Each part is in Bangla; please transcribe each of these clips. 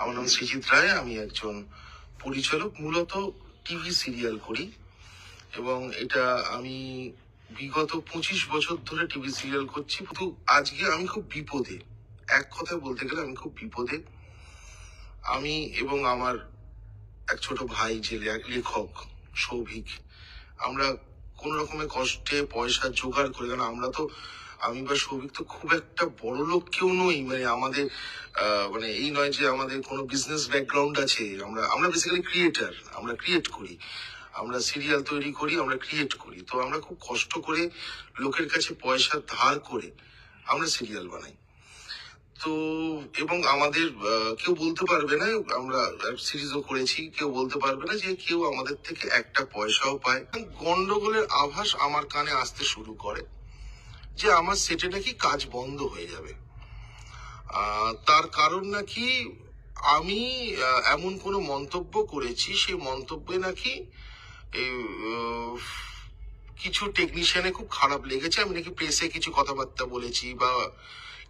আমার নাম সৃজিত রায়, আমি একজন পরিচালক মূলত টিভি সিরিয়াল করি। এবং এটা আমি বিগত পঁচিশ বছর ধরে টিভি সিরিয়াল করছি। কিন্তু আজকে আমি খুব বিপদে। এক কথায় বলতে গেলে আমি খুব বিপদে। আমি এবং আমার এক ছোট ভাই যে লেখক সৌভিক, আমরা কোন রকমের কষ্টে পয়সা জোগাড় করে, কারণ আমরা তো আমি বা সৌভিক তো খুব একটা বড় লোক কেউ নই। মানে আমাদের মানে এই নয় যে আমাদের কোনো বিজনেস ব্যাকগ্রাউন্ড আছে। আমরা আমরা বেসিক্যালি ক্রিয়েটার আমরা ক্রিয়েট করি। আমরা সিরিয়াল তৈরি করি, আমরা ক্রিয়েট করি। তো আমরা খুব কষ্ট করে লোকের কাছে পয়সা ধার করে আমরা সিরিয়াল বানাই। তো, এবং আমাদের কেউ বলতে পারবে না, আমরা সিরিজও করেছি, কেউ বলতে পারবে না যে কেউ আমাদের থেকে একটা পয়সাও পায়। গন্ডগোলের আভাস আমার কানে আসতে শুরু করে। যে আমার সেটে নাকি কাজ বন্ধ হয়ে যাবে। তার কারণ নাকি আমি এমন কোনো মন্তব্য করেছি, সেই মন্তব্যে নাকি কিছু টেকনিশিয়ানে খুব খারাপ লেগেছে। আমি নাকি প্রেসে কিছু কথাবার্তা বলেছি বা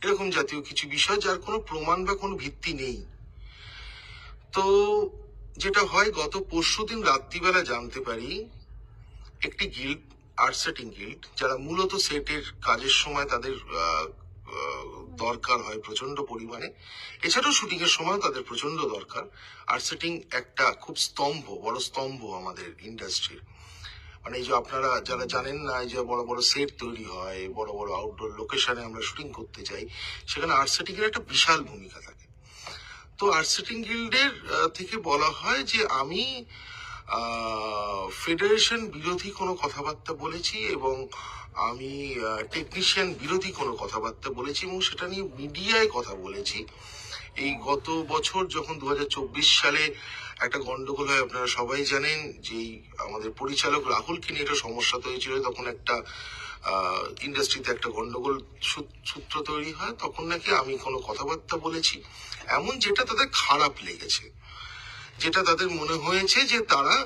এরকম জাতীয় কিছু বিষয় যার কোনো প্রমাণ বা কোনো ভিত্তি নেই। তো যেটা হয়, গত পরশুদিন রাত্রিবেলা জানতে পারি, একটি গিল্ড আর্ট সেটিং গিল্ড যারা মূলত সেটের কাজের সময় তাদের দরকার হয় প্রচণ্ড পরিমাণে। এছাড়াও শুটিং এর সময় তাদের প্রচণ্ড দরকার। আর্ট সেটিং একটা খুব স্তম্ভ, বড় স্তম্ভ আমাদের ইন্ডাস্ট্রির মানে এই যে আপনারা যারা জানেন না, এই যে বড় বড় সেট তৈরি হয়, বড় বড় আউটডোর লোকেশনে আমরা শুটিং করতে যাই, সেখানে আর্ট সেটিং এর একটা বিশাল ভূমিকা থাকে। তো আর্ট সেটিং গিল্ডের থেকে বলা হয় যে আমি ফেডারেশন বিরোধী কোনো কথাবার্তা বলেছি এবং আমি টেকনিশিয়ান বিরোধী কোনো কথাবার্তা বলেছি এবং সেটা নিয়ে মিডিয়ায় কথা বলেছি। এই গত বছর যখন দু হাজার চব্বিশ সালে একটা গন্ডগোল হয়, আপনারা সবাই জানেন যে আমাদের পরিচালক রাহুলকে নিয়ে একটা সমস্যা তৈরি ছিল। তখন একটা ইন্ডাস্ট্রিতে একটা গন্ডগোল সূত্র তৈরি হয়, তখন নাকি আমি কোনো কথাবার্তা বলেছি। এমন যেটা তাদের খারাপ লেগেছে, যেটা তাদের মনে হয়েছে যে তারা